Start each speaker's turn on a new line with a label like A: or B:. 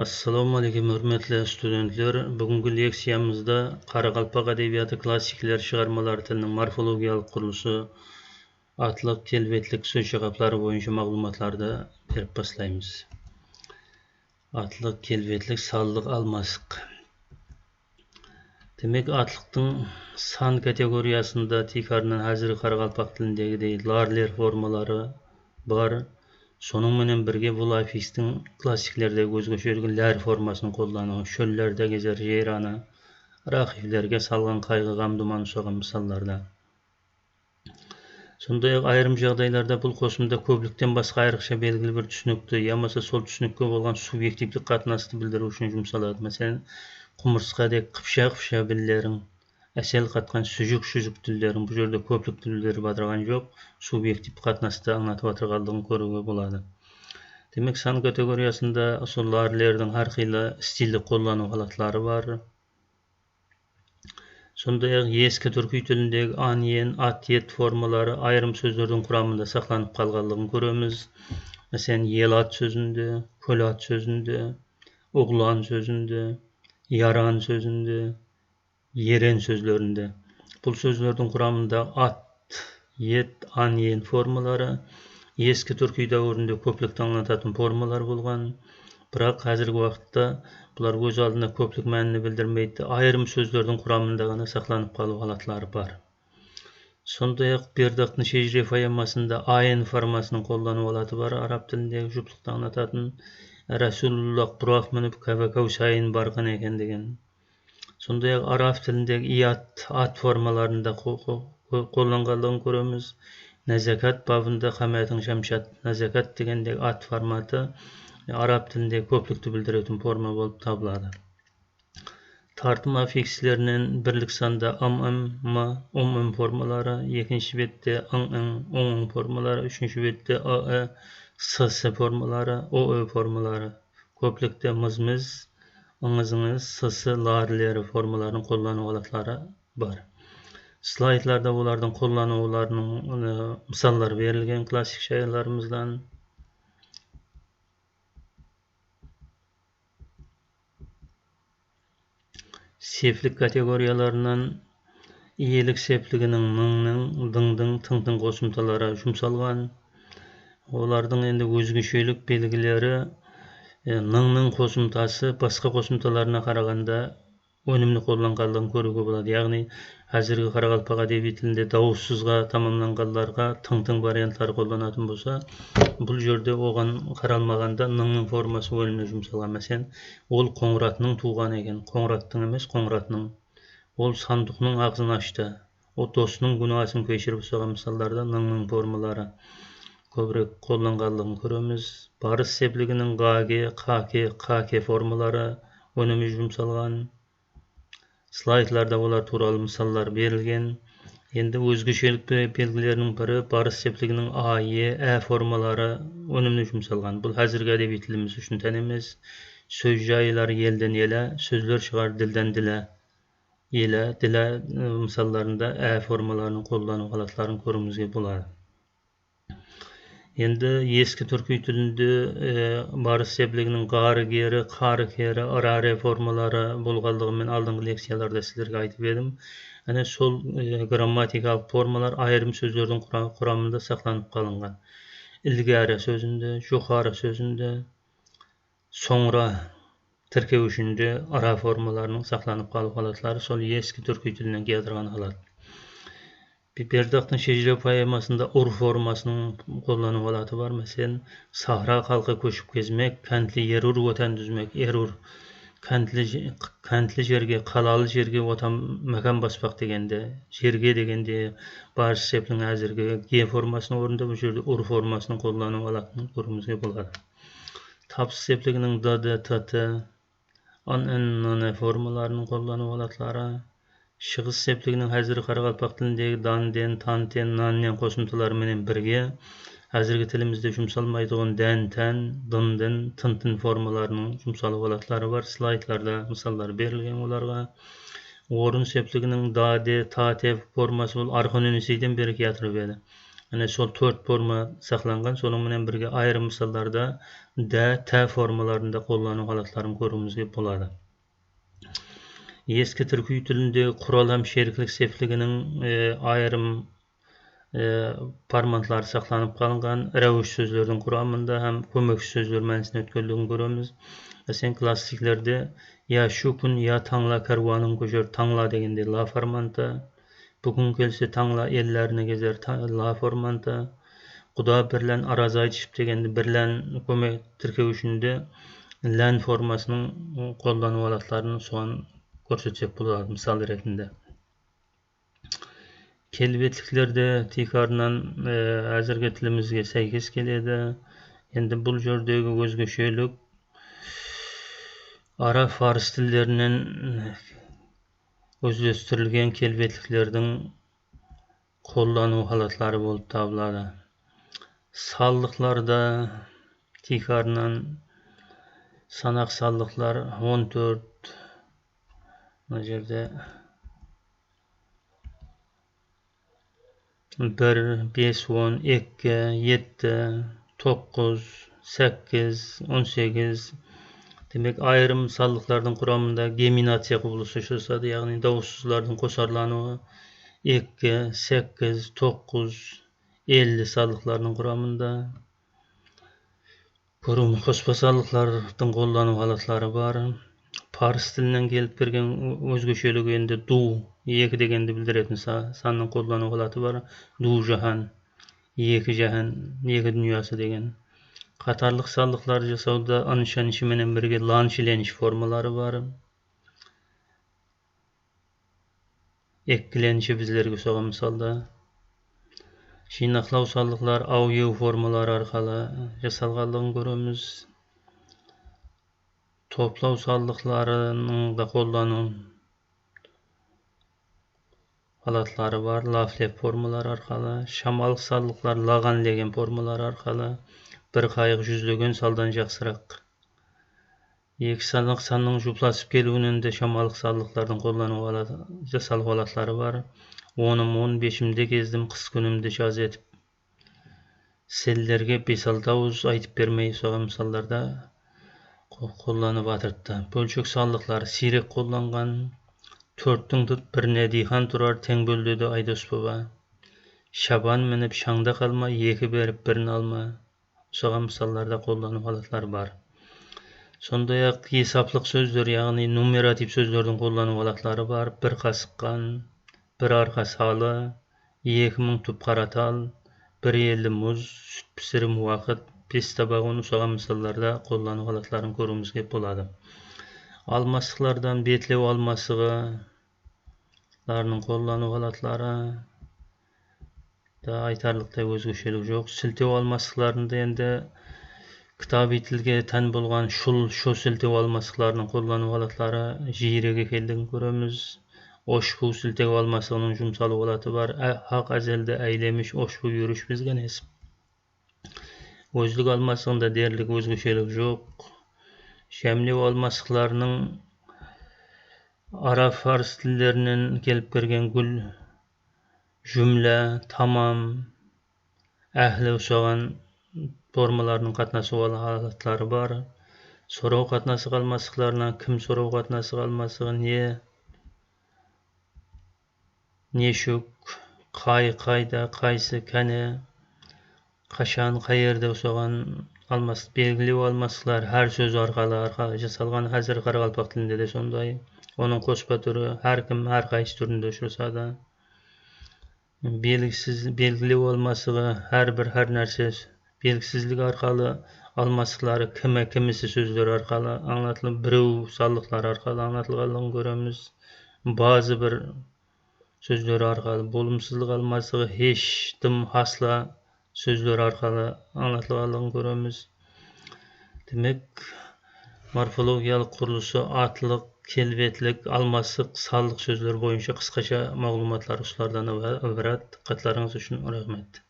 A: Assalamu alaykum hurmatli studentlar. Bugungi leksiyamizda Qaraqalpoq adabiyoti klassiklar shigarmalari tilining morfologiyalik qurilishi, atliq, kelbetlik so'z javoblari bo'yicha ma'lumotlarni berib boshlaymiz. Atliq, kelbetlik, sonliq, almasiq. Demek atliqning son kategoriyasida tekrardan hozirgi Qaraqalpoq tilidagi larler formalari bor. Менен бірге бұл аффикстің классиклердегі өзгөчөлүгү ләр формасын коллануу, шөллөрдө кезер жейраны, рахивлерге салган кайгы гам думан ұқсаған мисалдарда. Сондай ақ айрым жағдайларда бұл қосымда көпліктен басқа айрықша белгілі бір түсінікті, ямаса сол түсінікке болған субъективдік қатынасты білдіру үшін жұмсалады. Мәселен, құмырсқадек қыпша-қыпша биллерің, әсел қатқан сүжік сүжік тілдерін бұл жерде көплік тілдер батырған жоқ субъектив қатынасты аңлатып жатырғандығын көруге болады. Демек сан категориясында сол ларлердің әрқилы стильдік қолдану халатлары бар. Сондай ақ ескі түркі тіліндегі ан ен ат ет формалары айрым сөздердің құрамында сақтанып қалғандығын көреміз. Мәселен ел ат сөзінде көл ат сөзінде ұғлан сөзінде яран сөзінде ерен сөзлерінде бұл сөздердің құрамында ат ет ан ен формалары ескі түркі дәуірінде көплік аңлататын формалар болған бірақ қазіргі уақытта бұлар өз алдына көплік мәнini білдірмейді. Айрым сөздердің құрамында ғана сақтанып қалу халатлары бар. Сондай ақ бердақтың шежіре поэмасында айн формасының қолдану алаты бар араб тіліндегі жұптықты аңлататын рәсулуллах бұрақ мініп кәбәкәусайын барған екен деген. Сондай ақ араб тіліндегі иат ат формаларында қолданғандығын көреміз. Нәзәкат бабында қамәтің шамшат нәзәкат дегендегі ат форматы араб тілінде көплікті білдіретін форма болып табылады. Тартым аффиксілерінен бірлік санда ым ым м ум ым формалары екінші бетте ың ың оң ың формалары үшінші бетте ы ы с с формалары о формалары. Көплікте мыз міз ыңызыңыз сысы ларилері формаларының қолдану алатлары бар слайдlarda олардың қолдануларының мысалдар берілген классик шайырларымыздан сеплік категорияларынан иелік сеплігінің ныңның дыңдың тыңтың қосымталары жұмсалған олардың енді өзгешелік белгілері ныңның қосымтасы басқа қосымталарына қарағанда өнімді қолданғандығын көруге болады. Яғни қазіргі қарақалпақ әдеби тілінде дауыссызға тамамланғандарға тың тың варианттар қолданатын болса бұл жерде оған қаралмағанда ныңның формасы өліміне жұмсалған. Мәселен ол қоңыратының туған екен. Қоңыраттың емес қоңыратының. Ол сандықтың ағзын ашты. Ол досының кешіріп ұстаған мысалдарда ныңның формалары. Көбірек қолданғандығын көреміз. Барыс сеплігінің гаге қаке қаке формалары өнімі жұмсалған. Слайдтарда олар туралы мысалдар берілген. Енді өзгешелік белгілерінің бірі барыс сеплігінің а е ә формалары өнімді жұмсалған. Бұл қазіргі әдеби тіліміз үшін тән емес. Сөз жайылар елден еле сөздер шығар ділден діле. Еле діле мысалдарында ә формаларының қолдану халатларын көруімізге болады. Енді ескі түркі тілінде ә, барыс сеплігінің ғары кері қары кері ыраре формалары болғандығын мен алдыңғы лекцияларда сіздерге айтып едім әне сол ә, грамматикалық формалар айрым сөздердің құрамында сақтанып қалынған ілгәрі сөзінде жоғары сөзінде соңра тіркеуішінде ара формаларының сақтанып қалу халатлары сол ескі түркі тілінен келтірген халат Бердақтың шежіре поэмасында ұр формасының қолдану алаты бар. Мәселен, сахра халқы көшіп кезмек, кәнтлі ерур отан дүзмек, ерур кәнтлі жерге, қалалы жерге отан мәкан баспақ дегенде, жерге дегенде бар сеплің әзірге ге формасының орнында бұл жерде ұр формасының қолдану алатынын көруімізге болады. Тапсыз сеплігінің д, д, т, т, н, н формаларының қолдану шығыс септігінің қазіргі қарақалпақ тіліндегі данден тантен наннен қосымшаларыменен бірге қазіргі тілімізде жұмсалмайтұғын дән тән дындын тынтын формаларының жұмсалу алатлары бар слайдтарда мысалдар берілген оларға орын септігінің да де та те формасы бұл архон үнісейден бері келтіріп еді sol 4 forma saqlangan. Sonun bilen birge ayrım misallarda d, t formalarında qollanan halatlarını görümüzge bolady. Eski türkü tilinde kural hem şeriklik sefliginin e, ayrım e, parmantlary saklanyp kalgan rewüş sözlörüň kuramynda hem kömek sözler mänisini ötkenligini göremiz. Sen klassiklerde ya şu gün ya tangla kerwanın göjer tangla degende la farmanta Bugün gelse tangla ellerine gezer la formanta. Kuda birlen araza aytışıp degende birlen köme tirkewişinde lan formasynyň gollanyp soň görsetjek bolýar misal retinde. Kelbetliklerde tikardan e, hazırki tilimizge säkes keledi. Endi bul jordagi gözgeşelik ara fars tillerinin özleştirilgen kelbetliklerden kollanyw halatlary bolup tabulady. Sallıklarda tikardan sanak sallıklar 14 Acerde bir, beş, on, iki, yedi, to'qqiz, sakkiz, o'n sekiz. Demek ayrım sallıkların kuramında geminatiya kubulusu şusadı. Yani davulsuzların kosarlanı 2, 8, 9, 50 sallıkların kuramında. Burun kospa sallıkların kullanım halatları var. Bar. Pars dilinden gelip bergen özgeşeligi endi du, ýeki degende bildiretni sanyň gollanyp halaty bar. Du jahan, ýeki jahan, ýeki dünýäsi degen. Katarlık sallıklar jasawda anşan işi menen birge lançileniş formalary bar. Eklenişi bizlerge soňa misalda şinaklaw sallıklar audio formalary arkaly jasalganlygyny göremiz. Toplaw sallyklarynyň da gollanyp halatlary bar. Laflep formalary arkaly, şamal sallıklar lagan degen formalary arkaly bir kaýyk yüzlegen saldan jaksyrak. Ýeki sanlyk sanyň juplaşyp gelýäninde şamalyk sallyklaryň gollanyp alady, jasalyp alatlary bar. 10-ym 15-imde gezdim, kys günümde şaz etip. Sellerge 5-6 awuz aýtyp bermeýi soňa misallarda gollanyp atyrtdy. Bölçek sallyklary sirek gollangan. 4-tüň tut bir nedihan turar teň böldüde aýdys baba. Şaban menip şaňda kalma, ýeki berip birini alma. Soğa misallarda qollanyp halatlar bar. Sondaýak hesaplyk sözler, ýagny numerativ sözlerden qollanyp halatlary bar. Bir kasykkan, bir arka saly, 2000 tup qaratal, bir ýelde muz, süt pisirim misallarda qollanyp halatlaryny görmüzge bolady. Almasyklardan betlew almasygy, larynyň qollanyp halatlary da aytarlykda özgeşelik jok. Siltew almasyklarynda endi kitaby tilge tan bolgan şul şu siltew almasıklaryny gollanyp alatlary jirege keldigini göremiz. Oşbu siltew almasygynyň jumsaly bolaty bar. Hak azelde eýlemiş oşbu ýürüş bizgen derlik özgeşelik jok. Şemli almasyklarynyň Arap fars dillerinden gelip bergen gül jümle, tamam, ähli uşagan formalarynyň gatnaşyp bolan halatlary bar. Soraw gatnaşy galmasyklaryna kim soraw gatnaşy galmasygy ne? Neşük, kay kayda, kaýsy, kene, almas belgili almaslar her söz arkaly arkaly jasalgan hazır Garagalpak tilinde de sonday. Onun koşpa türü her kim her kaýsy türünde şursa da belgisiz belgili olmasygy her bir her nerse belgisizlik arkaly almasıklary kime kimisi sözler arkaly anlatylyp birew sallyklar arkaly anlatylganlygyny göremiz. Bazı bir sözler arkaly bolumsuzlyk almasygy hiç dım hasla so'zlar orqali anglatadigan ko'ramiz demak morfologiyalik qurilishi otliq kelvetlik almasiq salliq so'zlar bo'yicha qisqacha ma'lumotlar ulardan iborat diqqatlaringiz uchun rahmat